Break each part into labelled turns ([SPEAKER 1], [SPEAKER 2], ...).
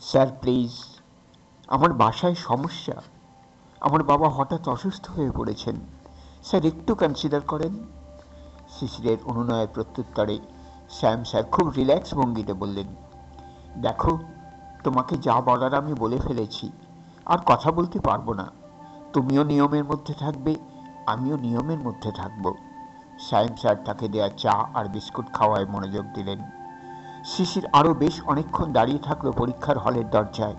[SPEAKER 1] Sir, please. আমার বাসায় সমস্যা। আমার বাবা হঠাৎ অসুস্থ হয়ে পড়েছেন। স্যার, একটু কনসিডার করেন। শিশিরের অনুনয়ের প্রত্যুত্তরে স্যাম স্যার খুব রিল্যাক্স ভঙ্গিতে বললেন, দেখো, তোমাকে যা বলার আমি বলে ফেলেছি। আর কথা বলতে পারব না। তুমিও নিয়মের মধ্যে থাকবে, আমিও নিয়মের মধ্যে থাকব। শ্যাম স্যার তাকে দেয়া চা আর বিস্কুট খাওয়ায় মনোযোগ দিলেন। শিশির আরও বেশ অনেকক্ষণ দাঁড়িয়ে থাকল পরীক্ষার হলের দরজায়।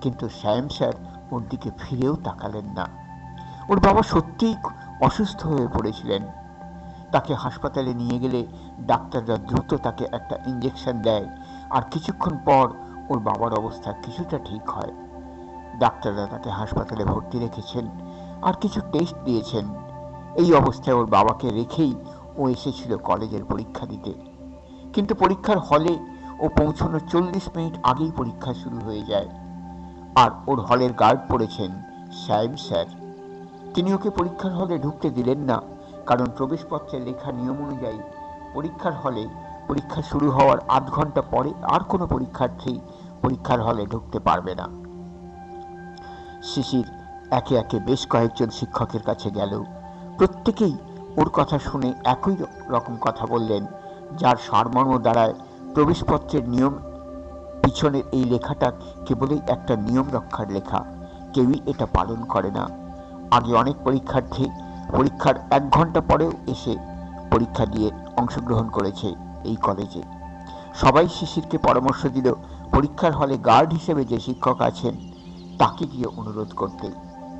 [SPEAKER 1] কিন্তু শ্যাম স্যার ওর দিকে ফিরেও তাকালেন না। ওর বাবা সত্যিই অসুস্থ হয়ে পড়েছিলেন। তাকে হাসপাতালে নিয়ে গেলে ডাক্তাররা দ্রুত তাকে একটা ইঞ্জেকশন দেয় আর কিছুক্ষণ পর ওর বাবার অবস্থা কিছুটা ঠিক হয়। ডাক্তাররা তাকে হাসপাতালে ভর্তি রেখেছেন আর কিছু টেস্ট দিয়েছেন। এই অবস্থায় ওর বাবাকে রেখেই ও এসেছিল কলেজের পরীক্ষা দিতে। কিন্তু পরীক্ষার হলে ও পৌঁছানোর চল্লিশ মিনিট আগেই পরীক্ষা শুরু হয়ে যায়। আর ওর হলের গার্ড পড়েছেন সাহেব স্যার। তিনি ওকে পরীক্ষার হলে ঢুকতে দিলেন না, কারণ প্রবেশপত্রে লেখা নিয়ম অনুযায়ী পরীক্ষার হলে পরীক্ষা শুরু হওয়ার আধ ঘণ্টা পরে আর কোনো পরীক্ষার্থী পরীক্ষার হলে ঢুকতে পারবে না। শিশির একে একে বেশ কয়েকজন শিক্ষকের কাছে গেল। প্রত্যেকেই ওর কথা শুনে একই রকম কথা বললেন। যার সারমর্ম দ্বারায় প্রবেশপত্রের নিয়ম পিছনের এই লেখাটা কেবলই একটা নিয়ম রক্ষার লেখা। কেউই এটা পালন করে না। আগে অনেক পরীক্ষার্থী পরীক্ষার এক ঘণ্টা পরেও এসে পরীক্ষা দিয়ে অংশগ্রহণ করেছে এই কলেজে। সবাই শিশিরকে পরামর্শ দিল, পরীক্ষার হলে গার্ড হিসেবে যে শিক্ষক আছেন, তাকে গিয়ে অনুরোধ করতে।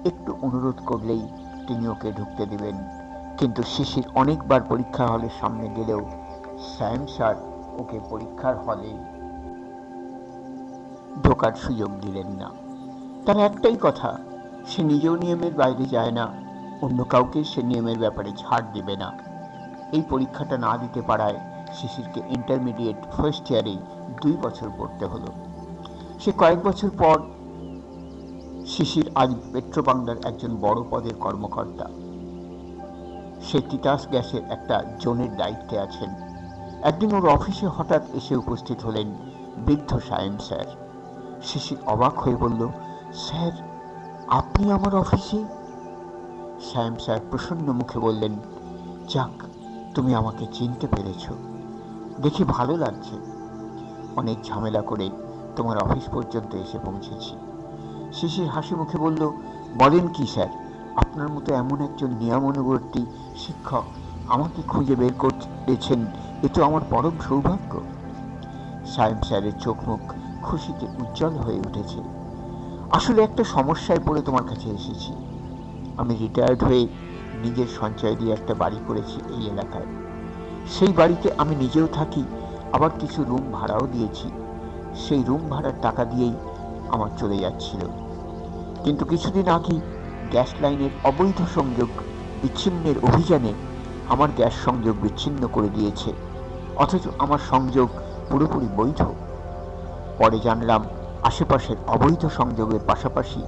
[SPEAKER 1] একটু অনুরোধ করলেই তিনি ওকে ঢুকতে দিবেন। কিন্তু শিশির অনেকবার পরীক্ষা হলের সামনে গেলেও স্যাম স্যার ওকে পরীক্ষার হলে ঢোকার সুযোগ দিলেন না। তার একটাই কথা, সে নিজেও নিয়মের বাইরে যায় না, অন্য কাউকে সে নিয়মের ব্যাপারে ছাড় দেবে না। এই পরীক্ষাটা না দিতে পারায় শিশিরকে ইন্টারমিডিয়েট ফার্স্ট ইয়ারেই দুই বছর পড়তে হলো। সে কয়েক বছর পর শিশির আজ পেট্রোবাংলার একজন বড় পদের কর্মকর্তা। সে তিতাস গ্যাসের একটা জোনের দায়িত্বে আছেন। একদিন ওর অফিসে হঠাৎ এসে উপস্থিত হলেন বৃদ্ধ সায়েম স্যার। শিশির অবাক হয়ে বলল, স্যার, আপনি আমার অফিসে? শ্যাম স্যার প্রসন্ন মুখে বললেন, যাক, তুমি আমাকে চিনতে পেরেছ। দেখি ভালো লাগছে। অনেক ঝামেলা করে তোমার অফিস পর্যন্ত এসে পৌঁছেছি। শিশির হাসি মুখে বলল, বলেন কি স্যার, আপনার মতো এমন একজন নিয়মানুবর্তী শিক্ষক আমাকে খুঁজে বের করেছেন এ তো আমার পরম সৌভাগ্য। সায়েম স্যারের চোখ মুখ খুশিতে উজ্জ্বল হয়ে উঠেছে। আসলে একটা সমস্যায় পড়ে তোমার কাছে এসেছি। আমি রিটায়ার্ড হয়ে নিজের সঞ্চয় দিয়ে একটা বাড়ি করেছি এই এলাকায়। সেই বাড়িতে আমি নিজেও থাকি, আবার কিছু রুম ভাড়াও দিয়েছি। সেই রুম ভাড়ার টাকা দিয়েই আমার চলে যাচ্ছিল। কিন্তু কিছুদিন আগেই গ্যাস লাইনের অবৈধ সংযোগ বিচ্ছিন্নের অভিযানে আমার গ্যাস সংযোগ বিচ্ছিন্ন করে দিয়েছে। অথচ আমার সংযোগ পুরোপুরি বৈধ। পরে জানলাম, আশেপাশের অবৈধ সংযোগের পাশাপাশি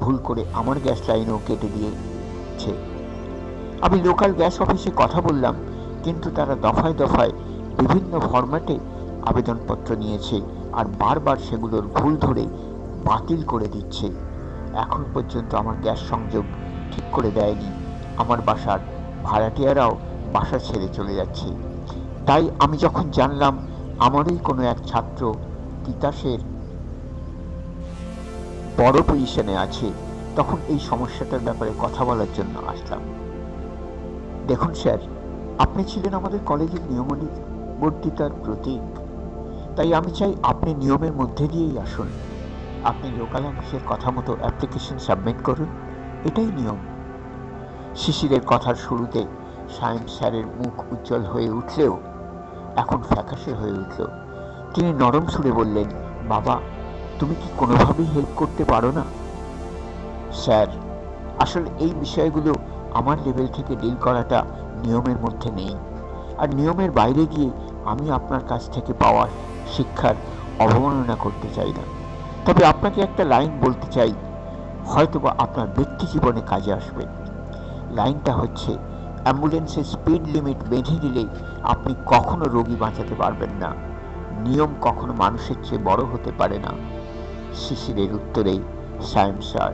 [SPEAKER 1] ভুল করে আমার গ্যাস লাইনও কেটে দিয়েছে। আমি লোকাল গ্যাস অফিসে কথা বললাম, কিন্তু তারা দফায় দফায় বিভিন্ন ফরম্যাটে আবেদনপত্র নিয়েছে আর বারবার সেগুলোর ভুল ধরে বাতিল করে দিচ্ছে। এখন পর্যন্ত আমার গ্যাস সংযোগ ঠিক করে দেয়নি। আমার বাসার ভাড়াটিয়ারাও বাসা ছেড়ে চলে যাচ্ছে। তাই আমি যখন জানলাম আমারই কোনো এক ছাত্র তিতাসের বড় পজিশনে আছে, তখন এই সমস্যাটার ব্যাপারে কথা বলার জন্য আসলাম। দেখুন স্যার, আপনি ছিলেন আমাদের কলেজের নিয়মবর্তিতার প্রতীক। তাই আমি চাই আপনি নিয়মের মধ্যে দিয়েই আসুন। আপনি লোকাল অফিসের কথা মতো অ্যাপ্লিকেশন সাবমিট করুন, এটাই নিয়ম। শিশিরের কথার শুরুতে সায়েন্স স্যারের মুখ উজ্জ্বল হয়ে উঠলেও এখন ফ্যাকাশে হয়ে উঠল। তিনি নরম সুরে বললেন, বাবা, তুমি কি কোনোভাবেই হেল্প করতে পারো না? স্যার, আসলে এই বিষয়গুলো আমার লেভেল থেকে ডিল করাটা নিয়মের মধ্যে নেই। আর নিয়মের বাইরে গিয়ে আমি আপনার কাছ থেকে পাওয়া শিক্ষার অবমাননা করতে চাই না। তবে আপনাকে একটা লাইন বলতে চাই। হয়তোবা আপনার ব্যক্তি জীবনে কাজে আসবে। লাইনটা হচ্ছে অ্যাম্বুলেন্সের স্পিড লিমিট বেঁধে দিলে আপনি কখনো রোগী বাঁচাতে পারবেন না। নিয়ম কখনো মানুষের চেয়ে বড় হতে পারে না। শিশিরের উত্তরে সায়েন্সার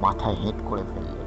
[SPEAKER 1] মাথায় হেঁট করে ফেললেন।